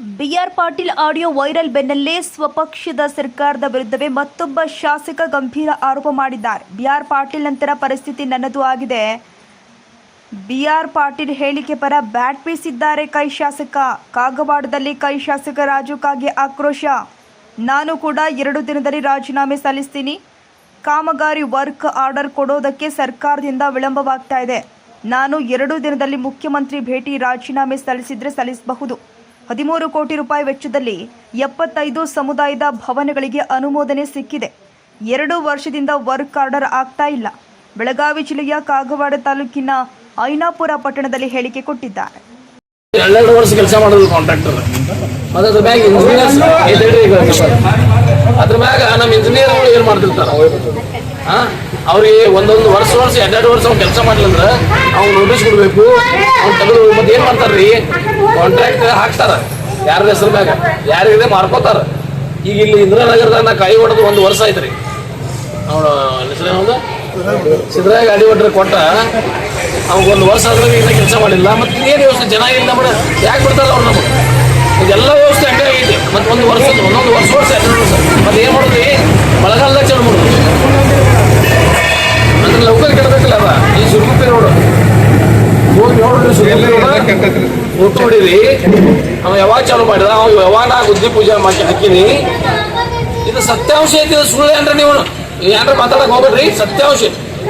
B R Patil audio viral ಬೆನ್ನಲ್ಲೇ ಸ್ವಪಕ್ಷದ ಸರ್ಕಾರದ ವಿರುದ್ಧವೇ ಮತ್ತೊಬ್ಬ ಶಾಸಕ ಗಂಭೀರ ಆರೋಪ ಮಾಡಿದ್ದಾರೆ. ಬಿಆರ್ ಪಾಟೀಲ್ ನಂತರ ಪರಿಸ್ಥಿತಿ ನನ್ನದು ಆಗಿದೆ. ಬಿಆರ್ ಪಾಟೀಲ್ ಹೇಳಿಕೆ ಪರ ಬ್ಯಾಟ್ ಬೀಸಿದ್ದಾರೆ ಕೈ ಶಾಸಕ. ಕಾಗವಾಡದಲ್ಲಿ ಕೈ ಶಾಸಕ ರಾಜು ಕಾಗೆ ಆಕ್ರೋಶ. ನಾನು ಕೂಡ ಎರಡು ದಿನದಲ್ಲಿ ರಾಜೀನಾಮೆ ಸಲ್ಲಿಸ್ತೀನಿ. ಕಾಮಗಾರಿ ವರ್ಕ್ ಆರ್ಡರ್ ಕೊಡೋದಕ್ಕೆ ಸರ್ಕಾರದಿಂದ ವಿಳಂಬವಾಗ್ತಾ ಇದೆ. ನಾನು ಎರಡು ದಿನದಲ್ಲಿ ಮುಖ್ಯಮಂತ್ರಿ ಭೇಟಿ ರಾಜೀನಾಮೆ ಸಲ್ಲಿಸಿದರೆ ಸಲ್ಲಿಸಬಹುದು. ಹದಿಮೂರು ಕೋಟಿ ರೂಪಾಯಿ ವೆಚ್ಚದಲ್ಲಿ ಎಪ್ಪತ್ತೈದು ಸಮುದಾಯದ ಭವನಗಳಿಗೆ ಅನುಮೋದನೆ ಸಿಕ್ಕಿದೆ. ಎರಡು ವರ್ಷದಿಂದ ವರ್ಕ್ ಆರ್ಡರ್ ಆಗ್ತಾ ಇಲ್ಲ. ಬೆಳಗಾವಿ ಜಿಲ್ಲೆಯ ಕಾಗವಾಡ ತಾಲೂಕಿನ ಐನಾಪುರ ಪಟ್ಟಣದಲ್ಲಿ ಹೇಳಿಕೆ ಕೊಟ್ಟಿದ್ದಾರೆ. ಕೆಲಸ ಮಾಡೋದು ಕಾಂಟ್ರಾಕ್ಟರ್ ಅದ್ರ ಮ್ಯಾಗ ನಮ್ಮ ಇಂಜಿನಿಯರ್ಗಳು ಏನ್ ಮಾಡ್ತಿರ್ತಾರ? ಅವ್ರಿಗೆ ಒಂದೊಂದು ವರ್ಷ ವರ್ಷ, ಎರಡೆರಡು ವರ್ಷ ಅವ್ನು ಕೆಲಸ ಮಾಡ್ಲಂದ್ರ ಅವ್ನು ನೋಟಿಸ್ ಕೊಡಬೇಕು. ಅವ್ನು ತೆಗೆದು ಮತ್ತೆ ಏನು ಮಾಡ್ತಾರ್ರಿ? ಕಾಂಟ್ರಾಕ್ಟ್ ಹಾಕ್ತಾರ ಯಾರ ಹೆಸರು ಮ್ಯಾಗ? ಯಾರಿಗಿದೆ ಮಾರ್ಕೋತಾರ. ಈಗ ಇಲ್ಲಿ ಇಂದಿರಾನಗರದಾಗ ನಾ ಕೈ ಹೊಡೆದು ಒಂದು ವರ್ಷ ಐತ್ರಿ ಅವನು ಸಿದ್ರಾಗ ಗಾಡಿ ಹೊಡ್ರೆ ಕೊಟ್ಟ. ಒಂದು ವರ್ಷ ಆದ್ರೆ ಈಗ ಕೆಲಸ ಮಾಡಿಲ್ಲ. ಮತ್ತೆ ಏನು ವ್ಯವಸ್ಥೆ ಚೆನ್ನಾಗಿಲ್ಲ ಬಿಡ ಯಾಕೆ ಬಿಡ್ತಾರ ಅವ್ರು ನಮಗೆ? ಇದೆಲ್ಲ ವ್ಯವಸ್ಥೆ ವರ್ಷ ಮತ್ತೆ ಒಂದು ವರ್ಷ ಒಂದೊಂದು ವರ್ಷ ವರ್ಷ ಎರಡು ವರ್ಷ ಮತ್ತೆ ಏನು ಮಾಡೋದು? ಮಳೆಗಾಲದಾಗ ಚಲೋ ಮಾಡೋದು ಅಂದ್ರೆ ಲೌಕರ್ ಕೆಡಬೇಕಲ್ಲ ಅದ? ಈ ಸುರ್ಗುಪ್ಪಿ ನೋಡು ಹೋಗಿ ನೋಡ್ರಿ ಸುರ್ಗುಪ್ಪಿ ಫೋಟೋ ಹೊಡೀರಿ ಅವ ಯಾವಾಗ ಚಾಲು ಮಾಡಿದ? ಅವ ಯಾವಾಗ ನಾ ಗುದ್ದಿ ಪೂಜೆ ಮಾಡಿ ಹಾಕಿನಿ? ಇದು ಸತ್ಯಾಂಶ ಐತಿ ಇದು ಸುಳ್ಳು ಏನ್ರ ನೀವು? ಏನ್ರ ಮಾತಾಡಕ್ ಹೋಗ್ಬೇಡ್ರಿ? ಸತ್ಯಾಂಶ.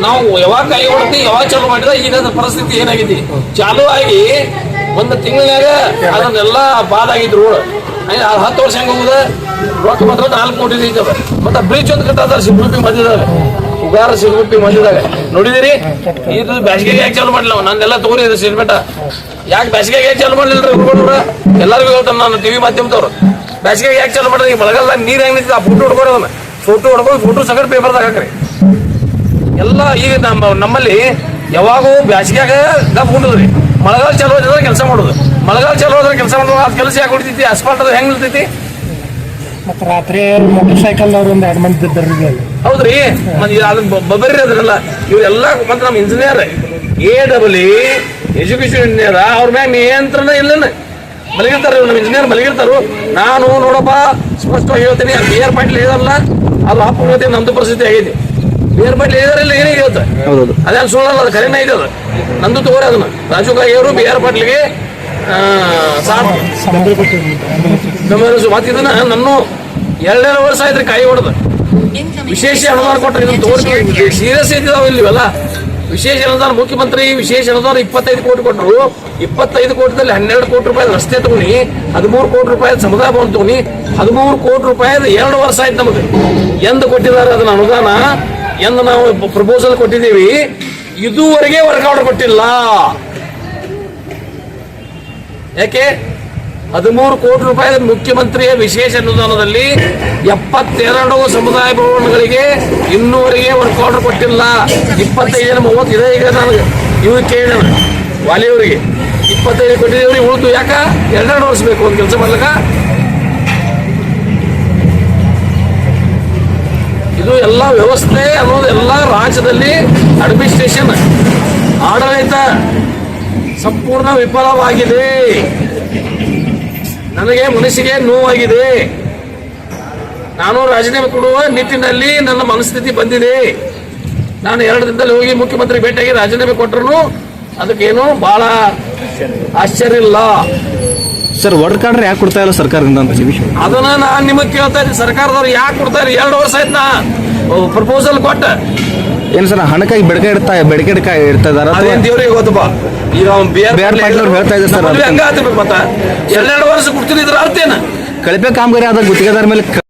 ನಾವು ಯಾವಾಗ ಕೈ ಹೊಡ್ತಿ ಯಾವಾಗ ಚಾಲು ಮಾಡಿದ ಈಗ ಪರಿಸ್ಥಿತಿ ಏನಾಗಿದೆ? ಚಾಲು ಆಗಿ ಒಂದು ತಿಂಗಳಾಗ ಅದನ್ನೆಲ್ಲ ಬಾದಾಗಿದ್ರು ರೋಡ್ ಹತ್ತು ವರ್ಷ ಹೆಂಗ ಹೋಗುದ? ರೊಕ್ಕ ಮಾತ್ರ ನಾಲ್ಕು ಕೋಟಿ ಐತದ ಮತ್ತೆ ಬ್ರಿಡ್ಜ್ ಒಂದು ಕಟ್ಟದ ಸಿಗುಪಿ ಮಧ್ಯದಾಗ. ಉಗಾರ ಸಿಗುಪಿ ಮಧ್ಯದಾಗ. ನೋಡಿದಿರಿ? ಇದು ಬ್ಯಾಸಿಗೆಗೆ ಯಾಕೆ ಚಾಲು ಮಾಡಿಲ್ಲ ನಂದೆಲ್ಲ ತಗೋರಿ ಇದು ಸಿಲ್ಬೇಟ ಯಾಕೆ ಬ್ಯಾಸಿಗೆಗೆ ಯಾಕೆ ಚಾಲು ಮಾಡಲಿಲ್ಲ ಹುಡುಗರು ಎಲ್ಲರಿಗೂ ಹೇಳ್ತಾನೆ ನಾನು ಟಿವಿ ಮಾಧ್ಯಮದವ್ರು. ಬ್ಯಾಸಿಗೆಗೆ ಯಾಕೆ ಚಾಲು ಮಾಡಿದ್ರೆ ಮಳೆಗಾಲದಾಗ ನೀರು ಹೆಂಗ್ ನಿಂತಿದೆ? ಆ ಫೋಟೋ ಹೊಡ್ಕೊಂಡು ಅದನ್ನ ಫೋಟೋ ಹೊಡ್ಕೊಂಡು ಫೋಟೋ ಸಗಡ್ ಪೇಪರ್ದಾಗ ಹಾಕ್ರಿ. ಎಲ್ಲ ಈಗ ನಮ್ಮ ನಮ್ಮಲ್ಲಿ ಯಾವಾಗೂ ಬ್ಯಾಸಿಗ್ಯಾಗ ದಪ್ಪ ಉಂಟದ್ರಿ ಮಳೆಗಾಲ ಚಲೋ ಇದ್ರೆ ಕೆಲಸ ಮಾಡೋದು. ಮಳೆಗಾಲ ಚಲೋ ಇದ್ರೆ ಕೆಲಸ ಮಾಡೋದು. ಅದು ಕೆಲಸ ಯಾಕೆ ಹೊಡಿತೈತಿ? ಅಸ್ಫಾಲ್ಟ್ ಅದು ಹೆಂಗ್ ನಿಲ್ತೈತಿ? ಮತ್ತೆ ರಾತ್ರಿ ಮೋಟರ್ ಸೈಕಲ್ ಅವ್ರು ಒಂದ್ ಎರಡು ಮಂದಿ ಇದ್ದರು ಹೌದ್ರಿ? ಮತ್ತೆ ಅದನ್ನ ಬಬ್ಬರಿ ಅದ್ರಲ್ಲ. ಇವರೆಲ್ಲ ಮತ್ತೆ ನಮ್ಮ engineer A double education engineer ಅವ್ರ ಮ್ಯಾಗ ನಿಯಂತ್ರಣ ಇಲ್ಲನ. ಮಲಗಿರ್ತಾರ ನಮ್ಮ ಇಂಜಿನಿಯರ್ ಮಲಗಿರ್ತಾರು. ನಾನು ನೋಡಪ್ಪ ಸ್ಪಷ್ಟವಾಗಿ ಹೇಳ್ತೀನಿ ಏರ್ ಪಾಯಿಂಟ್ ಹೇಳಲ್ಲ. ಅದು ಅಪಘಾತ ನಮ್ದು ಪರಿಸ್ಥಿತಿ ಆಗೈತಿ ಬಿ ಆರ್ ಪಾಟೀಲ್ ಇದರಲ್ಲಿ ಏನೇ ಹೇಳ್ತ ಅದೇನು ಸುಳ್ಳಲ್ಲ ಅದು ಕರೆನೇ ಇದೆ ಅದು. ನಂದು ತಗೋರಿ ಅದನ್ನ. ರಾಜು ಕಾಯಿ ಅವರು ಬಿ ಆರ್ ಪಾಟೀಲ್ಗೆ ಮತ್ತೆ ಇದನ್ನ ನನ್ನ ಎರಡೆರಡು ವರ್ಷ ಆಯ್ತು ಕಾಯಿ ಹೊಡೆದು. ವಿಶೇಷ ಅನುದಾನ ಕೊಟ್ಟರೆ ಇದನ್ನ ತೋರಿಸಿ ಸೀರಿಯಸ್ ಇದ್ದಾವೆ ಇಲ್ಲಿವೆಲ್ಲ. ವಿಶೇಷ ಅನುದಾನ ಮುಖ್ಯಮಂತ್ರಿ ವಿಶೇಷ ಅನುದಾನ ಇಪ್ಪತ್ತೈದು ಕೋಟಿ ಕೊಟ್ಟರು ಇಪ್ಪತ್ತೈದು ಕೋಟಿದಲ್ಲಿ ಹನ್ನೆರಡು ಕೋಟಿ ರೂಪಾಯಿ ರಸ್ತೆ ತಗೊಳ್ಳಿ ಹದಿಮೂರು ಕೋಟಿ ರೂಪಾಯಿ ಸಮುದಾಯ ಭವನ ತಗೊಳ್ಳಿ ಹದಿಮೂರು ಕೋಟಿ ರೂಪಾಯಿ ಎರಡು ವರ್ಷ ಆಯ್ತು ನಮಗೆ. ಎಂದು ಕೊಟ್ಟಿದ್ದಾರೆ ಅದನ್ನ ಅನುದಾನ? ಎಂದು ನಾವು ಪ್ರಪೋಸಲ್ ಕೊಟ್ಟಿದ್ದೀವಿ. ಇದುವರೆಗೆ ವರ್ಕೌಟ್ ಕೊಟ್ಟಿಲ್ಲ. ಯಾಕೆ? ಹದಿಮೂರು ಕೋಟಿ ರೂಪಾಯಿ ಮುಖ್ಯಮಂತ್ರಿಯ ವಿಶೇಷ ಅನುದಾನದಲ್ಲಿ ಎಪ್ಪತ್ತೆರಡು ಸಮುದಾಯ ಭವನಗಳಿಗೆ ಇನ್ನೂವರೆಗೆ ವರ್ಕ್ ಆರ್ಡರ್ ಕೊಟ್ಟಿಲ್ಲ. ಇಪ್ಪತ್ತೈದು ಜನ ಮೂವತ್ತು ಇದೆ ಈಗ ನನಗೆ ಇವ್ರು ಕೇಳಿ ವಾಲಿಯವರಿಗೆ. ಇಪ್ಪತ್ತೈದು ಕೊಟ್ಟಿದ್ದೀವ್ರಿ ಉಳಿದು ಯಾಕೆ? ಎರಡೆರಡು ವರ್ಷ ಬೇಕು ಒಂದು ಕೆಲಸ ಮಾಡ್ಲಕ್ಕ. ಇದು ಎಲ್ಲ ವ್ಯವಸ್ಥೆ ಅನ್ನೋದು ಎಲ್ಲ ರಾಜ್ಯದಲ್ಲಿ ಅಡ್ಮಿನಿಸ್ಟ್ರೇಷನ್ ಆಡಳಿತ ಸಂಪೂರ್ಣ ವಿಫಲವಾಗಿದೆ. ನನಗೆ ಮನಸ್ಸಿಗೆ ನೋವಾಗಿದೆ. ನಾನು ರಾಜೀನಾಮೆ ಕೊಡುವ ನಿಟ್ಟಿನಲ್ಲಿ ನನ್ನ ಮನಸ್ಥಿತಿ ಬಂದಿದೆ. ನಾನು ಎರಡು ದಿನದಲ್ಲಿ ಹೋಗಿ ಮುಖ್ಯಮಂತ್ರಿ ಭೇಟಿಯಾಗಿ ರಾಜೀನಾಮೆ ಕೊಟ್ಟರು ಅದಕ್ಕೇನು ಬಹಳ ಆಶ್ಚರ್ಯ ಇಲ್ಲ. ಸರ್ ವರ್ಡ್ ಕಾರ್ಡ್ ಯಾಕೆ ಕೊಡ್ತಾ ಇಲ್ಲ ಸರ್ಕಾರದಿಂದ ಅಂತ ಅದನ್ನ ನಾನು ನಿಮಗೆ ಕೇಳ್ತಾ ಇದ್ದೀನಿ. ಸರ್ಕಾರದವ್ರು ಯಾಕೆ ಕೊಡ್ತಾರೆ ಎರಡು ವರ್ಷ ಆಯ್ತು ನಾ ಪ್ರಪೋಸಲ್ ಕೊಟ್ಟ. ಏನು ಸರ್ ಹಣಕಾಯಿ ಬೆಡಕೆ ಇಡ್ತಾ ಬೆಡಕೆ ಇಡ್ತಾ ಇದಾರ ಅದೇನ್ ದೇವ್ರಿಗೆ ಗೊತ್ತಪ್ಪ? ಈಗ ಅವ್ನು ಬೇರೆ ಬೇರೆ ಹೇಳ್ತಾ ಇದ್ದಾರೆ ಸರ್ ನಮ್ಮಲ್ಲಿ ಅದಕ್ಕೆ. ಹಂಗ ಆತಿರ್ಬೇಕು ಮತ್ತ ಎರಡೆರಡು ವರ್ಷ ಅರ್ಥ ಏನು? ಕಳಪೆ ಕಾಮಗಾರಿ ಆದ ಗುತ್ತಿಗೆದಾರ ಮೇಲೆ